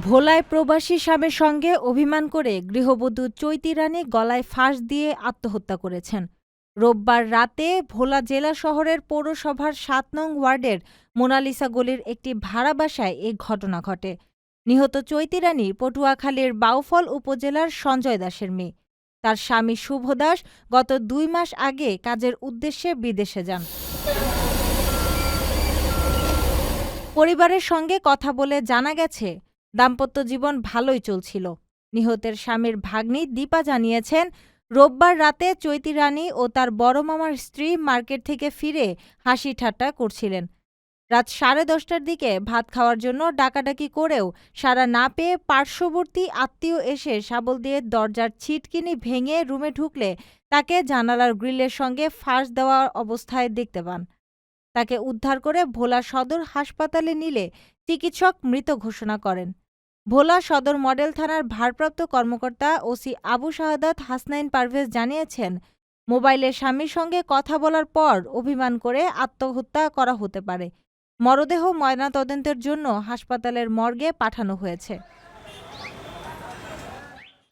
ভোলায় প্রবাসী স্বামীর সঙ্গে অভিমান করে গৃহবধূ চৈতি রানী গলায় ফাঁস দিয়ে আত্মহত্যা করেছেন। রোববার রাতে ভোলা জেলা শহরের পৌরসভার সাত নং ওয়ার্ডের মোনালিসা গলির একটি ভাড়া বাসায় এ ঘটনা ঘটে। নিহত চৈতি রানী পটুয়াখালীর বাউফল উপজেলার সঞ্জয় দাসের মেয়ে। তার স্বামী শুভ দাস গত দুই মাস আগে কাজের উদ্দেশ্যে বিদেশে যান। পরিবারের সঙ্গে কথা বলে জানা গেছে দাম্পত্য জীবন ভালোই চলছিল। নিহতের স্বামীর ভাগ্নি দীপা জানিয়েছেন, রোববার রাতে চৈতি রানী ও তার বড় মামার স্ত্রী মার্কেট থেকে ফিরে হাসি ঠাট্টা করছিলেন। রাত সাড়ে দশটার দিকে ভাত খাওয়ার জন্য ডাকাডাকি করেও সারা না পেয়ে পার্শ্ববর্তী আত্মীয় এসে শাবল দিয়ে দরজার ছিটকিনি ভেঙে রুমে ঢুকলে তাকে জানালার গ্রিলের সঙ্গে ফাঁস দেওয়া অবস্থায় দেখতে পান। তাকে উদ্ধার করে ভোলা সদর হাসপাতালে নিলে চিকিৎসক মৃত ঘোষণা করেন। ভোলা সদর মডেল থানার ভারপ্রাপ্ত কর্মকর্তা ওসি আবু শাহাদাত হাসনাইন পারভেজ জানিয়েছেন, মোবাইলে স্বামীর সঙ্গে কথা বলার পর অভিমান করে আত্মহত্যা করা হতে পারে। মরদেহ ময়নাতদন্তের জন্য হাসপাতালের মর্গে পাঠানো হয়েছে।